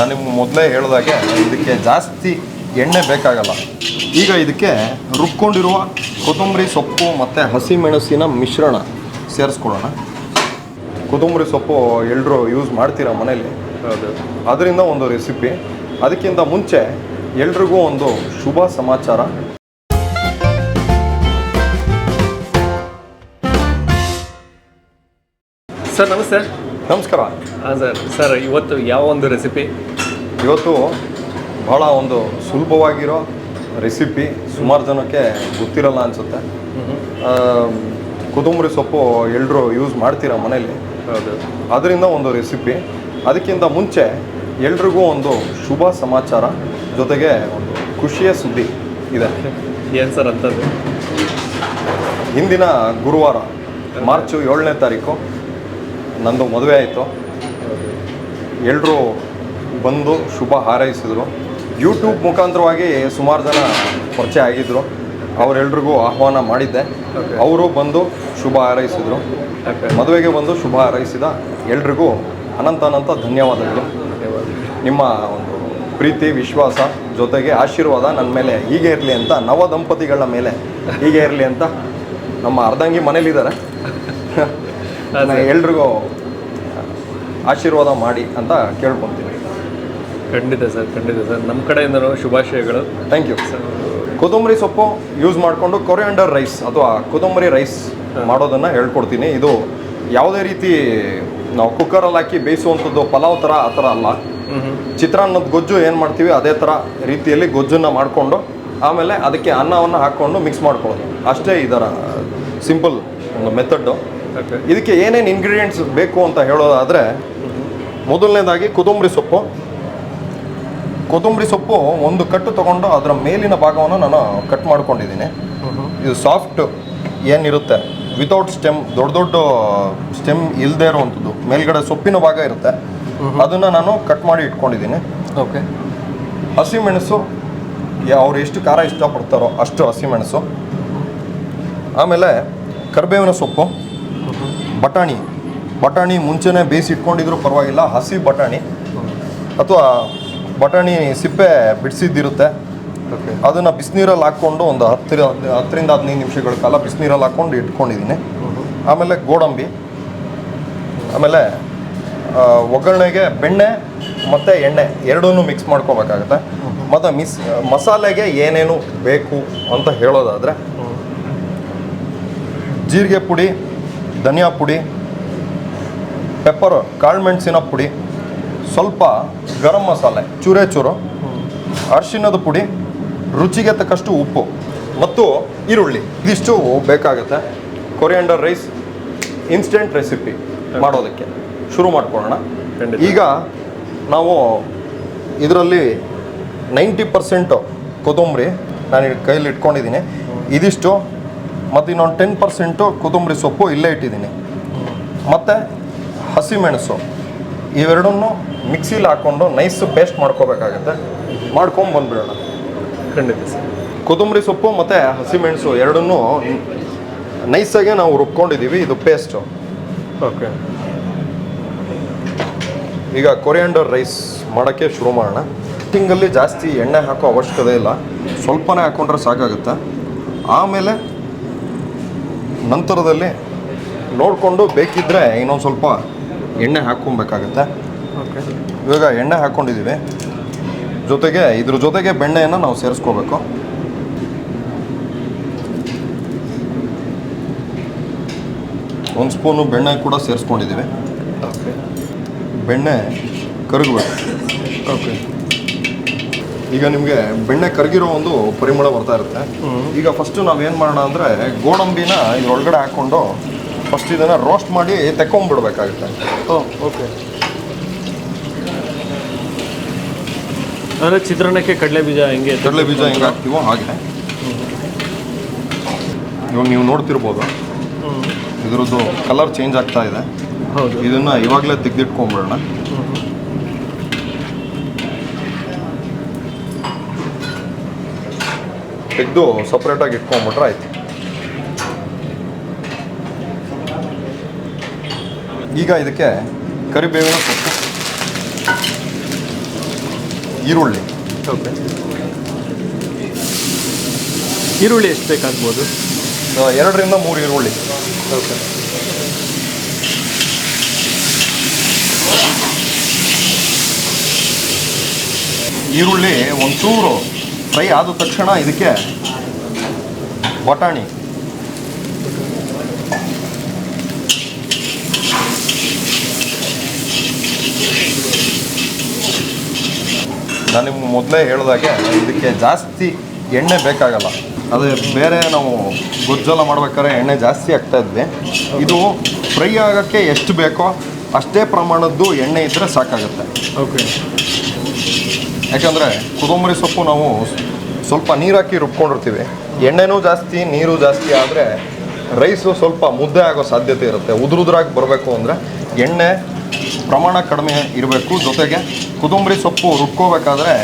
ನಾನು ನಿಮ್ಗೆ ಮೊದಲೇ ಹೇಳಿದಾಗೆ ಇದಕ್ಕೆ ಜಾಸ್ತಿ ಎಣ್ಣೆ ಬೇಕಾಗಲ್ಲ. ಈಗ ಇದಕ್ಕೆ ರುಬ್ಕೊಂಡಿರುವ ಕೊತ್ತಂಬರಿ ಸೊಪ್ಪು ಮತ್ತು ಹಸಿಮೆಣಸಿನ ಮಿಶ್ರಣ ಸೇರಿಸ್ಕೊಳ್ಳೋಣ. ಕೊತ್ತಂಬರಿ ಸೊಪ್ಪು ಎಲ್ಲರೂ ಯೂಸ್ ಮಾಡ್ತೀರಾ ಮನೇಲಿ? ಅದರಿಂದ ಒಂದು ರೆಸಿಪಿ ಅದಕ್ಕಿಂತ ಮುಂಚೆ ಎಲ್ರಿಗೂ ಒಂದು ಶುಭ ಸಮಾಚಾರ. ಸರ್ ನಮಸ್ತೆ. ನಮಸ್ಕಾರ. ಹಾಂ ಸರ್. ಸರ್ ಇವತ್ತು ಯಾವ ಒಂದು ರೆಸಿಪಿ ಇವತ್ತು ಭಾಳ ಒಂದು ಸುಲಭವಾಗಿರೋ ರೆಸಿಪಿ ಸುಮಾರು ಜನಕ್ಕೆ ಗೊತ್ತಿರಲ್ಲ ಅನಿಸುತ್ತೆ. ಕೊತ್ತಂಬರಿ ಸೊಪ್ಪು ಎಲ್ಲರೂ ಯೂಸ್ ಮಾಡ್ತೀರಾ ಮನೇಲಿ ಅದರಿಂದ ಒಂದು ರೆಸಿಪಿ ಅದಕ್ಕಿಂತ ಮುಂಚೆ ಎಲ್ರಿಗೂ ಒಂದು ಶುಭ ಸಮಾಚಾರ ಜೊತೆಗೆ ಒಂದು ಖುಷಿಯ ಸುದ್ದಿ ಇದೆ. ಏನು ಸರ್ ಅಂತದ್ದು ಹಿಂದಿನ ಗುರುವಾರ ಮಾರ್ಚು ಏಳನೇ ತಾರೀಕು ನಂದು ಮದುವೆ ಆಯಿತು. ಎಲ್ಲರೂ ಬಂದು ಶುಭ ಹಾರೈಸಿದರು. ಯೂಟ್ಯೂಬ್ ಮುಖಾಂತರವಾಗಿ ಸುಮಾರು ಜನ ಪರಿಚಯ ಆಗಿದ್ದರು ಅವರೆಲ್ರಿಗೂ ಆಹ್ವಾನ ಮಾಡಿದ್ದೆ. ಅವರು ಬಂದು ಶುಭ ಹಾರೈಸಿದರು. ಮದುವೆಗೆ ಬಂದು ಶುಭ ಹಾರೈಸಿದ ಎಲ್ರಿಗೂ ಅನಂತ ಅನಂತ ಧನ್ಯವಾದಗಳು. ನಿಮ್ಮ ಒಂದು ಪ್ರೀತಿ ವಿಶ್ವಾಸ ಜೊತೆಗೆ ಆಶೀರ್ವಾದ ನನ್ನ ಮೇಲೆ ಹೀಗೆ ಇರಲಿ ಅಂತ ನವ ದಂಪತಿಗಳ ಮೇಲೆ ಹೀಗೆ ಇರಲಿ ಅಂತ ನಮ್ಮ ಅರ್ಧಂಗಿ ಮನೇಲಿದ್ದಾರೆ. ಎಲ್ರಿಗೂ ಆಶೀರ್ವಾದ ಮಾಡಿ ಅಂತ ಕೇಳ್ಕೊತೀನಿ. ಖಂಡಿತ ಸರ್ ಖಂಡಿತ ಸರ್. ನಮ್ಮ ಕಡೆಯಿಂದ ಶುಭಾಶಯಗಳು. ಥ್ಯಾಂಕ್ ಯು ಕೊತ್ತಂಬರಿ ಸೊಪ್ಪು ಯೂಸ್ ಮಾಡಿಕೊಂಡು ಕೊರಿಯಾಂಡರ್ ರೈಸ್ ಅಥವಾ ಕೊತ್ತಂಬರಿ ರೈಸ್ ಮಾಡೋದನ್ನು ಹೇಳ್ಕೊಡ್ತೀನಿ. ಇದು ಯಾವುದೇ ರೀತಿ ನಾವು ಕುಕ್ಕರಲ್ಲಿ ಹಾಕಿ ಬೇಯಿಸುವಂಥದ್ದು ಪಲಾವ್ ಥರ ಆ ಥರ ಅಲ್ಲ. ಚಿತ್ರಾನ್ನದ ಗೊಜ್ಜು ಏನು ಮಾಡ್ತೀವಿ ಅದೇ ಥರ ರೀತಿಯಲ್ಲಿ ಗೊಜ್ಜನ್ನು ಮಾಡಿಕೊಂಡು ಆಮೇಲೆ ಅದಕ್ಕೆ ಅನ್ನವನ್ನು ಹಾಕ್ಕೊಂಡು ಮಿಕ್ಸ್ ಮಾಡ್ಕೊಳ್ಳೋದು. ಅಷ್ಟೇ ಇದರ ಸಿಂಪಲ್ ಒಂದು ಮೆಥಡ್ಡು ಇದಕ್ಕೆ ಏನೇನು ಇಂಗ್ರೀಡಿಯೆಂಟ್ಸ್ ಬೇಕು ಅಂತ ಹೇಳೋದಾದರೆ ಮೊದಲನೇದಾಗಿ ಕೊತ್ತಂಬರಿ ಸೊಪ್ಪು. ಕೊತ್ತಂಬರಿ ಸೊಪ್ಪು ಒಂದು ಕಟ್ಟು ತೊಗೊಂಡು ಅದರ ಮೇಲಿನ ಭಾಗವನ್ನು ನಾನು ಕಟ್ ಮಾಡ್ಕೊಂಡಿದ್ದೀನಿ. ಇದು ಸಾಫ್ಟ್ ಏನಿರುತ್ತೆ ವಿತೌಟ್ ಸ್ಟೆಮ್ ದೊಡ್ಡ ದೊಡ್ಡ ಸ್ಟೆಮ್ ಇಲ್ಲದೆ ಇರುವಂಥದ್ದು ಮೇಲ್ಗಡೆ ಸೊಪ್ಪಿನ ಭಾಗ ಇರುತ್ತೆ. ಅದನ್ನು ನಾನು ಕಟ್ ಮಾಡಿ ಇಟ್ಕೊಂಡಿದ್ದೀನಿ. ಓಕೆ. ಹಸಿಮೆಣಸು ಅವ್ರು ಎಷ್ಟು ಖಾರ ಇಷ್ಟಪಡ್ತಾರೋ ಅಷ್ಟು ಹಸಿಮೆಣಸು. ಆಮೇಲೆ ಕರಿಬೇವಿನ ಸೊಪ್ಪು. ಬಟಾಣಿ. ಬಟಾಣಿ ಮುಂಚೆನೇ ಬೇಯಿಸಿ ಇಟ್ಕೊಂಡಿದ್ರು ಪರವಾಗಿಲ್ಲ ಹಸಿ ಬಟಾಣಿ. ಅಥವಾ ಬಟಾಣಿ ಸಿಪ್ಪೆ ಬಿಡಿಸಿದ್ದಿರುತ್ತೆ. ಓಕೆ ಅದನ್ನು ಬಿಸಿನೀರಲ್ಲಿ ಹಾಕ್ಕೊಂಡು ಒಂದು ಹತ್ತಿರ ಹತ್ತರಿಂದ ಹದಿನೈದು ನಿಮಿಷಗಳ ಕಾಲ ಬಿಸಿನೀರಲ್ಲಿ ಹಾಕ್ಕೊಂಡು ಇಟ್ಕೊಂಡಿದ್ದೀನಿ. ಆಮೇಲೆ ಗೋಡಂಬಿ. ಆಮೇಲೆ ಒಗ್ಗರಣೆಗೆ ಬೆಣ್ಣೆ ಮತ್ತು ಎಣ್ಣೆ ಎರಡೂ ಮಿಕ್ಸ್ ಮಾಡ್ಕೋಬೇಕಾಗತ್ತೆ. ಮತ್ತು ಮಿಸ್ ಮಸಾಲೆಗೆ ಏನೇನು ಬೇಕು ಅಂತ ಹೇಳೋದಾದರೆ ಜೀರಿಗೆ ಪುಡಿ ಧನಿಯಾ ಪುಡಿ ಪೆಪ್ಪರ್ ಕಾಳುಮೆಣಸಿನ ಪುಡಿ ಸ್ವಲ್ಪ ಗರಂ ಮಸಾಲೆ ಚೂರೇ ಚೂರು ಅರಿಶಿನದ ಪುಡಿ ರುಚಿಗೆ ತಕ್ಕಷ್ಟು ಉಪ್ಪು ಮತ್ತು ಈರುಳ್ಳಿ. ಇದಿಷ್ಟು ಬೇಕಾಗುತ್ತೆ. ಕೊರಿಯಾಂಡರ್ ರೈಸ್ ಇನ್ಸ್ಟೆಂಟ್ ರೆಸಿಪಿ ಮಾಡೋದಕ್ಕೆ ಶುರು ಮಾಡ್ಕೊಳ್ಳೋಣ. ಈಗ ನಾವು ಇದರಲ್ಲಿ ನೈಂಟಿ ಪರ್ಸೆಂಟು ಕೊತ್ತಂಬರಿ ನಾನು ಕೈಯಲ್ಲಿ ಇಟ್ಕೊಂಡಿದ್ದೀನಿ ಇದಿಷ್ಟು ಮತ್ತು ಇನ್ನೊಂದು ಟೆನ್ ಪರ್ಸೆಂಟು ಕೊತ್ತಂಬರಿ ಸೊಪ್ಪು ಇಲ್ಲೇ ಇಟ್ಟಿದ್ದೀನಿ. ಮತ್ತು ಹಸಿಮೆಣಸು ಇವೆರಡನ್ನು ಮಿಕ್ಸಿಲಿ ಹಾಕ್ಕೊಂಡು ನೈಸ್ ಪೇಸ್ಟ್ ಮಾಡ್ಕೋಬೇಕಾಗತ್ತೆ. ಮಾಡ್ಕೊಂಡು ಬಂದ್ಬಿಡೋಣ. ಖಂಡಿತ ಸರ್. ಕೊತ್ತಂಬರಿ ಸೊಪ್ಪು ಮತ್ತು ಹಸಿಮೆಣಸು ಎರಡನ್ನೂ ನೈಸಾಗೆ ನಾವು ರುಬ್ಕೊಂಡಿದ್ದೀವಿ ಇದು ಪೇಸ್ಟು ಓಕೆ. ಈಗ ಕೊರಿಯಾಂಡರ್ ರೈಸ್ ಮಾಡೋಕ್ಕೆ ಶುರು ಮಾಡೋಣ. ಕುಕ್ಕಿಂಗಲ್ಲಿ ಜಾಸ್ತಿ ಎಣ್ಣೆ ಹಾಕೋ ಅವಶ್ಯಕತೆ ಇಲ್ಲ. ಸ್ವಲ್ಪನೇ ಹಾಕ್ಕೊಂಡ್ರೆ ಸಾಕಾಗುತ್ತೆ. ಆಮೇಲೆ ನಂತರದಲ್ಲಿ ನೋಡಿಕೊಂಡು ಬೇಕಿದ್ದರೆ ಇನ್ನೊಂದು ಸ್ವಲ್ಪ ಎಣ್ಣೆ ಹಾಕ್ಕೊಬೇಕಾಗತ್ತೆ. ಓಕೆ ಇವಾಗ ಎಣ್ಣೆ ಹಾಕ್ಕೊಂಡಿದ್ದೀವಿ ಜೊತೆಗೆ ಇದ್ರ ಜೊತೆಗೆ ಬೆಣ್ಣೆಯನ್ನು ನಾವು ಸೇರಿಸ್ಕೋಬೇಕು. ಒಂದು ಸ್ಪೂನು ಬೆಣ್ಣೆ ಕೂಡ ಸೇರಿಸ್ಕೊಂಡಿದ್ದೀವಿ. ಓಕೆ ಬೆಣ್ಣೆ ಕರಗಬೇಕು. ಓಕೆ ಈಗ ನಿಮಗೆ ಬೆಣ್ಣೆ ಕರಗಿರೋ ಒಂದು ಪರಿಮಳ ಬರ್ತಾ ಇರುತ್ತೆ. ಈಗ ಫಸ್ಟು ನಾವೇನು ಮಾಡೋಣ ಅಂದರೆ ಗೋಡಂಬಿನ ಇದ್ರೊಳಗಡೆ ಹಾಕ್ಕೊಂಡು ಫಸ್ಟ್ ಇದನ್ನು ರೋಸ್ಟ್ ಮಾಡಿ ತೆಕ್ಕೊಂಬಿಡ್ಬೇಕಾಗುತ್ತೆ. ಓಕೆ. ಅಂದರೆ ಚಿತ್ರಾನ್ನಕ್ಕೆ ಕಡಲೆ ಬೀಜ ಹೆಂಗೆ ಕಡಲೆ ಬೀಜ ಹೆಂಗೆ ಹಾಕ್ತೀವೋ ಹಾಗೆ. ಇವಾಗ ನೀವು ನೋಡ್ತಿರ್ಬೋದು. ಇದರದ್ದು ಇದ್ರದ್ದು ಕಲರ್ ಚೇಂಜ್ ಆಗ್ತಾ ಇದೆ. ಹೌದು. ಇದನ್ನು ಇವಾಗಲೇ ತೆಗೆದಿಟ್ಕೊಂಬಿಡೋಣ. ತೆಗೆದು ಸಪ್ರೇಟಾಗಿ ಇಟ್ಕೊಂಡ್ಬಿಟ್ರೆ ಆಯ್ತು. ಈಗ ಇದಕ್ಕೆ ಕರಿಬೇವಿನ ಸೊಪ್ಪು ಈರುಳ್ಳಿ. ಓಕೆ. ಈರುಳ್ಳಿ ಎಷ್ಟು ಬೇಕಾಗ್ಬೋದು? ಎರಡರಿಂದ ಮೂರು ಈರುಳ್ಳಿ. ಓಕೆ. ಈರುಳ್ಳಿ ಒಂಚೂರು ಫ್ರೈ ಆದ ತಕ್ಷಣ ಇದಕ್ಕೆ ಬಟಾಣಿ. ನಾನು ನಿಮ್ಗೆ ಮೊದಲೇ ಹೇಳಿದಾಗೆ ಇದಕ್ಕೆ ಜಾಸ್ತಿ ಎಣ್ಣೆ ಬೇಕಾಗಲ್ಲ. ಅದು ಬೇರೆ ನಾವು ಗೊಜ್ಜಲ ಮಾಡ್ಬೇಕಾದ್ರೆ ಎಣ್ಣೆ ಜಾಸ್ತಿ ಆಗ್ತಾ ಇದ್ವಿ ಇದು ಫ್ರೈ ಆಗೋಕ್ಕೆ ಎಷ್ಟು ಬೇಕೋ ಅಷ್ಟೇ ಪ್ರಮಾಣದ್ದು ಎಣ್ಣೆ ಇದ್ದರೆ ಸಾಕಾಗುತ್ತೆ. ಓಕೆ ಯಾಕಂದರೆ ಕೊತ್ತಂಬರಿ ಸೊಪ್ಪು ನಾವು ಸ್ವಲ್ಪ ನೀರು ಹಾಕಿ ರುಬ್ಕೊಂಡಿರ್ತೀವಿ. ಎಣ್ಣೆನೂ ಜಾಸ್ತಿ ನೀರು ಜಾಸ್ತಿ ಆದರೆ ರೈಸು ಸ್ವಲ್ಪ ಮುದ್ದೆ ಆಗೋ ಸಾಧ್ಯತೆ ಇರುತ್ತೆ. ಉದುರುದ್ರಾಗಿ ಬರಬೇಕು ಅಂದರೆ ಎಣ್ಣೆ ಪ್ರಮಾಣ ಕಡಿಮೆ ಇರಬೇಕು. ಜೊತೆಗೆ ಕೊತ್ತಂಬರಿ ಸೊಪ್ಪು ರುಬ್ಕೋಬೇಕಾದ್ರೆ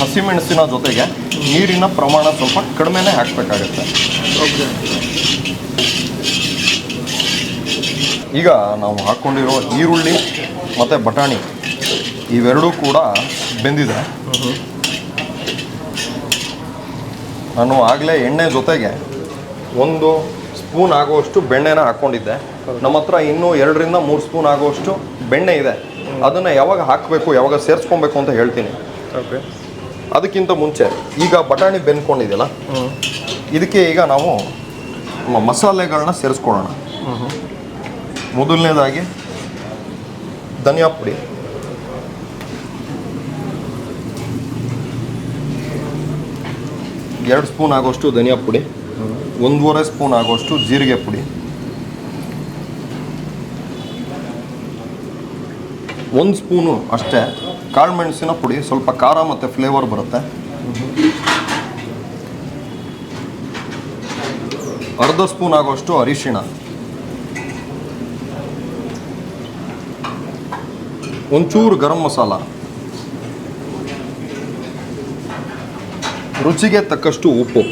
ಹಸಿಮೆಣಸಿನ ಜೊತೆಗೆ ನೀರಿನ ಪ್ರಮಾಣ ಸ್ವಲ್ಪ ಕಡಿಮೆನೇ ಹಾಕಬೇಕಾಗತ್ತೆ. ಓಕೆ ಈಗ ನಾವು ಹಾಕ್ಕೊಂಡಿರೋ ಈರುಳ್ಳಿ ಮತ್ತು ಬಟಾಣಿ ಇವೆರಡೂ ಕೂಡ ಬೆಂದಿದೆ. ನಾನು ಆಗಲೇ ಎಣ್ಣೆ ಜೊತೆಗೆ ಒಂದು ಸ್ಪೂನ್ ಆಗುವಷ್ಟು ಬೆಣ್ಣೆನ ಹಾಕ್ಕೊಂಡಿದ್ದೆ. ನಮ್ಮ ಹತ್ರ ಇನ್ನೂ ಎರಡರಿಂದ ಮೂರು ಸ್ಪೂನ್ ಆಗುವಷ್ಟು ಬೆಣ್ಣೆ ಇದೆ. ಅದನ್ನು ಯಾವಾಗ ಹಾಕಬೇಕು ಯಾವಾಗ ಸೇರಿಸ್ಕೊಬೇಕು ಅಂತ ಹೇಳ್ತೀನಿ. ಓಕೆ. ಅದಕ್ಕಿಂತ ಮುಂಚೆ ಈಗ ಬಟಾಣಿ ಬೆಂದ್ಕೊಂಡಿದೆಯಲ್ಲ ಇದಕ್ಕೆ ಈಗ ನಾವು ಮಸಾಲೆಗಳನ್ನ ಸೇರಿಸ್ಕೊಳ್ಳೋಣ. ಮೊದಲನೇದಾಗಿ ಧನಿಯಾ ಪುಡಿ. ಎರಡು ಸ್ಪೂನ್ ಆಗೋಷ್ಟು ಧನಿಯಾ ಪುಡಿ. ಒಂದೂವರೆ ಸ್ಪೂನ್ ಆಗೋಷ್ಟು ಜೀರಿಗೆ ಪುಡಿ. ಒಂದು ಸ್ಪೂನು ಅಷ್ಟೇ ಕಾಳು ಮೆಣಸಿನ ಪುಡಿ. ಸ್ವಲ್ಪ ಖಾರ ಮತ್ತು ಫ್ಲೇವರ್ ಬರುತ್ತೆ. ಅರ್ಧ ಸ್ಪೂನ್ ಆಗೋಷ್ಟು ಅರಿಶಿಣ. ಒಂಚೂರು ಗರಂ ಮಸಾಲ. ರುಚಿಗೆ ತಕ್ಕಷ್ಟು ಉಪ್ಪು.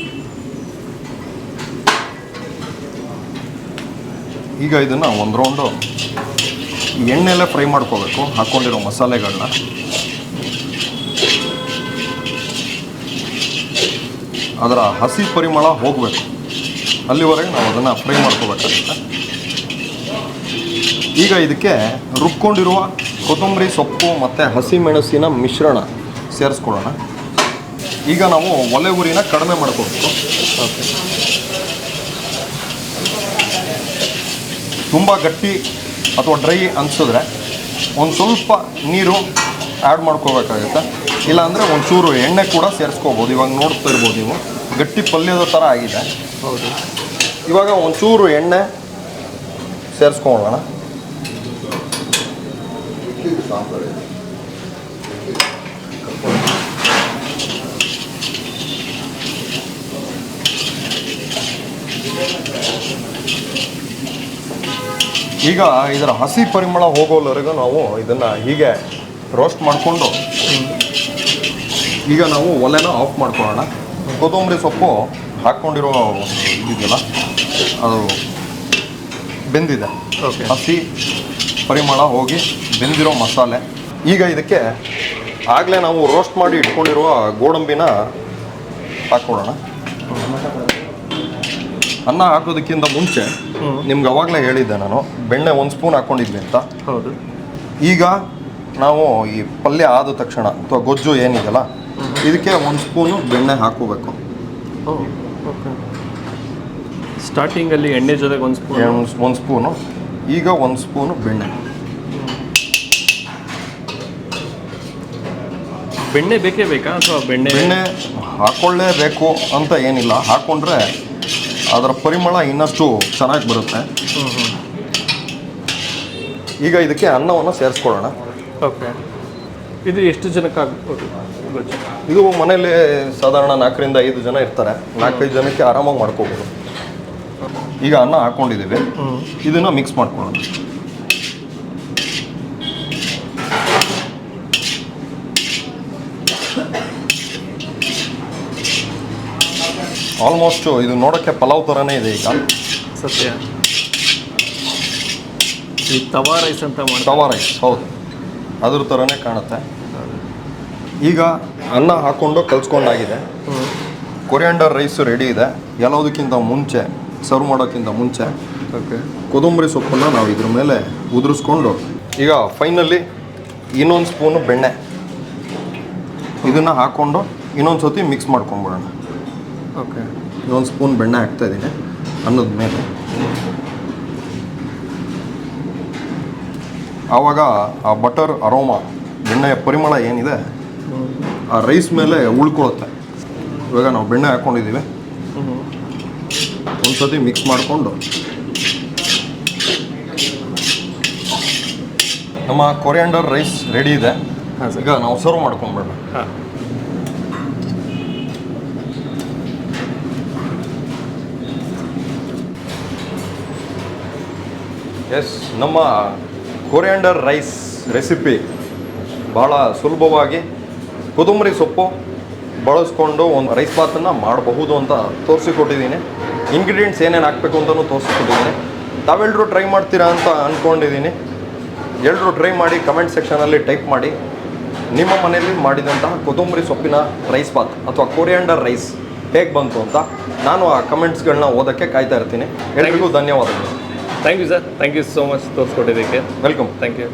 ಈಗ ಇದನ್ನು ಒಂದು ರೌಂಡು ಎಣ್ಣೆಲ್ಲ ಫ್ರೈ ಮಾಡ್ಕೋಬೇಕು ಹಾಕ್ಕೊಂಡಿರೋ ಮಸಾಲೆಗಳನ್ನ ಅದರ ಹಸಿ ಪರಿಮಳ ಹೋಗಬೇಕು. ಅಲ್ಲಿವರೆಗೆ ನಾವು ಅದನ್ನು ಫ್ರೈ ಮಾಡ್ಕೋಬೇಕಾಗುತ್ತೆ. ಈಗ ಇದಕ್ಕೆ ರುಬ್ಕೊಂಡಿರುವ ಕೊತ್ತಂಬರಿ ಸೊಪ್ಪು ಮತ್ತು ಹಸಿಮೆಣಸಿನ ಮಿಶ್ರಣ ಸೇರಿಸ್ಕೊಳ್ಳೋಣ. ಈಗ ನಾವು ಒಲೆ ಉರಿನ ಕಡಿಮೆ ಮಾಡ್ಕೋಬೇಕು. ಓಕೆ ತುಂಬ ಗಟ್ಟಿ ಅಥವಾ ಡ್ರೈ ಅನಿಸಿದ್ರೆ ಒಂದು ಸ್ವಲ್ಪ ನೀರು ಆ್ಯಡ್ ಮಾಡ್ಕೋಬೇಕಾಗುತ್ತೆ. ಇಲ್ಲಾಂದರೆ ಒಂಚೂರು ಎಣ್ಣೆ ಕೂಡ ಸೇರಿಸ್ಕೋಬೋದು. ಇವಾಗ ನೋಡ್ತಾ ಇರ್ಬೋದು ನೀವು. ಗಟ್ಟಿ ಪಲ್ಯದ ಥರ ಆಗಿದೆ. ಹೌದು. ಇವಾಗ ಒಂಚೂರು ಎಣ್ಣೆ ಸೇರಿಸ್ಕೊಳ್ಳೋಣ. ಈಗ ಇದರ ಹಸಿ ಪರಿಮಳ ಹೋಗೋವರೆಗೂ ನಾವು ಇದನ್ನು ಹೀಗೆ ರೋಸ್ಟ್ ಮಾಡಿಕೊಂಡು ಈಗ ನಾವು ಒಲೆನ ಆಫ್ ಮಾಡ್ಕೊಳ್ಳೋಣ. ಕೊತ್ತಂಬರಿ ಸೊಪ್ಪು ಹಾಕ್ಕೊಂಡಿರೋ ಇದೆಯಲ್ಲ ಅದು ಬೆಂದಿದೆ. ಓಕೆ ಹಸಿ ಪರಿಮಳ ಹೋಗಿ ಬೆಂದಿರೋ ಮಸಾಲೆ. ಈಗ ಇದಕ್ಕೆ ಆಗಲೇ ನಾವು ರೋಸ್ಟ್ ಮಾಡಿ ಇಟ್ಕೊಂಡಿರುವ ಗೋಡಂಬಿನ ಹಾಕ್ಕೊಡೋಣ. ಅನ್ನ ಹಾಕೋದಕ್ಕಿಂತ ಮುಂಚೆ. ನಿಮ್ಗೆ ಅವಾಗಲೇ ಹೇಳಿದ್ದೆ ನಾನು ಬೆಣ್ಣೆ ಒಂದು ಸ್ಪೂನ್ ಹಾಕ್ಕೊಂಡಿದ್ವಿ ಅಂತ. ಹೌದು. ಈಗ ನಾವು ಈ ಪಲ್ಯ ಆದ ತಕ್ಷಣ ಅಥವಾ ಗೊಜ್ಜು ಏನಿದೆಯಲ್ಲ ಇದಕ್ಕೆ ಒಂದು ಸ್ಪೂನು ಬೆಣ್ಣೆ ಹಾಕೋಬೇಕು ಸ್ಟಾರ್ಟಿಂಗಲ್ಲಿ ಎಣ್ಣೆ ಜೊತೆಗೆ ಒಂದು ಸ್ಪೂನ್ ಒಂದು ಸ್ಪೂನು ಈಗ ಒಂದು ಸ್ಪೂನು ಬೆಣ್ಣೆ. ಬೆಣ್ಣೆ ಬೇಕೇ ಬೇಕಾ ಅಥವಾ ಬೆಣ್ಣೆ? ಬೆಣ್ಣೆ ಹಾಕೊಳ್ಳೇಬೇಕು ಅಂತ ಏನಿಲ್ಲ. ಹಾಕ್ಕೊಂಡ್ರೆ ಅದರ ಪರಿಮಳ ಇನ್ನಷ್ಟು ಚೆನ್ನಾಗಿ ಬರುತ್ತೆ. ಈಗ ಇದಕ್ಕೆ ಅನ್ನವನ್ನು ಸೇರಿಸ್ಕೊಳ್ಳೋಣ. ಓಕೆ. ಇದು ಎಷ್ಟು ಜನಕ್ಕೆ ಆಗ್ಬೋದು? ಇದು ಮನೇಲಿ ಸಾಧಾರಣ ನಾಲ್ಕರಿಂದ ಐದು ಜನ ಇರ್ತಾರೆ. ನಾಲ್ಕೈದು ಜನಕ್ಕೆ ಆರಾಮಾಗಿ ಮಾಡ್ಕೋಬೋದು. ಈಗ ಅನ್ನ ಹಾಕ್ಕೊಂಡಿದ್ದೀವಿ. ಹ್ಞೂ ಇದನ್ನು ಮಿಕ್ಸ್ ಮಾಡ್ಕೊಳ್ಳೋಣ. ಆಲ್ಮೋಸ್ಟ್ ಇದು ನೋಡೋಕ್ಕೆ ಪಲಾವ್ ಥರನೇ ಇದೆ ಈಗ. ಸತ್ಯ. ಈ ತವಾ ರೈಸ್ ಅಂತ ತವಾ ರೈಸ್ ಹೌದು. ಅದ್ರ ಥರನೇ ಕಾಣುತ್ತೆ. ಈಗ ಅನ್ನ ಹಾಕ್ಕೊಂಡು ಕಲ್ಸ್ಕೊಂಡಾಗಿದೆ. ಕೊರಿಯಾಂಡರ್ ರೈಸ್ ರೆಡಿ ಇದೆ. ಎಲ್ಲದಕ್ಕಿಂತ ಮುಂಚೆ ಸರ್ವ್ ಮಾಡೋಕ್ಕಿಂತ ಮುಂಚೆ ಓಕೆ. ಕೊತ್ತಂಬರಿ ಸೊಪ್ಪನ್ನು ನಾವು ಇದ್ರ ಮೇಲೆ ಉದುರಿಸ್ಕೊಂಡು ಈಗ ಫೈನಲಿ ಇನ್ನೊಂದು ಸ್ಪೂನು ಬೆಣ್ಣೆ. ಇದನ್ನು ಹಾಕ್ಕೊಂಡು ಇನ್ನೊಂದು ಸತಿ ಮಿಕ್ಸ್ ಮಾಡ್ಕೊಂಬಿಡೋಣ ಓಕೆ. ಇನ್ನೊಂದು ಸ್ಪೂನ್ ಬೆಣ್ಣೆ ಹಾಕ್ತಾ ಇದ್ದೀನಿ ಅನ್ನದ ಮೇಲೆ. ಆವಾಗ ಆ ಬಟರ್ ಅರೋಮಾ ಬೆಣ್ಣೆಯ ಪರಿಮಳ ಏನಿದೆ ಆ ರೈಸ್ ಮೇಲೆ ಉಳ್ಕೊಳುತ್ತೆ ಇವಾಗ ನಾವು ಬೆಣ್ಣೆ ಹಾಕ್ಕೊಂಡಿದ್ದೀವಿ ಒಂದ್ಸತಿ ಮಿಕ್ಸ್ ಮಾಡಿಕೊಂಡು. ನಮ್ಮ ಕೊರಿಯಾಂಡರ್ ರೈಸ್ ರೆಡಿ ಇದೆ. ಈಗ ನಾವು ಸರ್ವ್ ಮಾಡ್ಕೊಂಡ್ಬಿಡೋಣ. ಹಾಂ. ಎಸ್ ನಮ್ಮ ಕೊರಿಯಾಂಡರ್ ರೈಸ್ ರೆಸಿಪಿ ಭಾಳ ಸುಲಭವಾಗಿ ಕೊತ್ತಂಬರಿ ಸೊಪ್ಪು ಬಳಸ್ಕೊಂಡು ಒಂದು ರೈಸ್ ಬಾತನ್ನು ಮಾಡಬಹುದು ಅಂತ ತೋರಿಸಿಕೊಟ್ಟಿದ್ದೀನಿ. ಇಂಗ್ರೀಡಿಯೆಂಟ್ಸ್ ಏನೇನು ಹಾಕಬೇಕು ಅಂತಲೂ ತೋರಿಸ್ಕೊಟ್ಟಿದ್ದೀನಿ. ತಾವೆಲ್ಲರೂ ಟ್ರೈ ಮಾಡ್ತೀರಾ ಅಂತ ಅಂದ್ಕೊಂಡಿದ್ದೀನಿ ಎಲ್ಲರೂ ಟ್ರೈ ಮಾಡಿ ಕಮೆಂಟ್ ಸೆಕ್ಷನಲ್ಲಿ ಟೈಪ್ ಮಾಡಿ. ನಿಮ್ಮ ಮನೆಯಲ್ಲಿ ಮಾಡಿದಂತಹ ಕೊತ್ತಂಬರಿ ಸೊಪ್ಪಿನ ರೈಸ್ ಬಾತ್ ಅಥವಾ ಕೊರಿಯಾಂಡರ್ ರೈಸ್ ಹೇಗೆ ಬಂತು ಅಂತ ನಾನು ಆ ಕಮೆಂಟ್ಸ್ಗಳನ್ನ ಓದೋಕ್ಕೆ ಕಾಯ್ತಾ ಇರ್ತೀನಿ. ಎಲ್ಲರಿಗೂ ಧನ್ಯವಾದಗಳು. Thank you sir thank you so much ತೋರಿಸ್ಕೊಟ್ಟಿದ್ದಕ್ಕೆ. Welcome thank you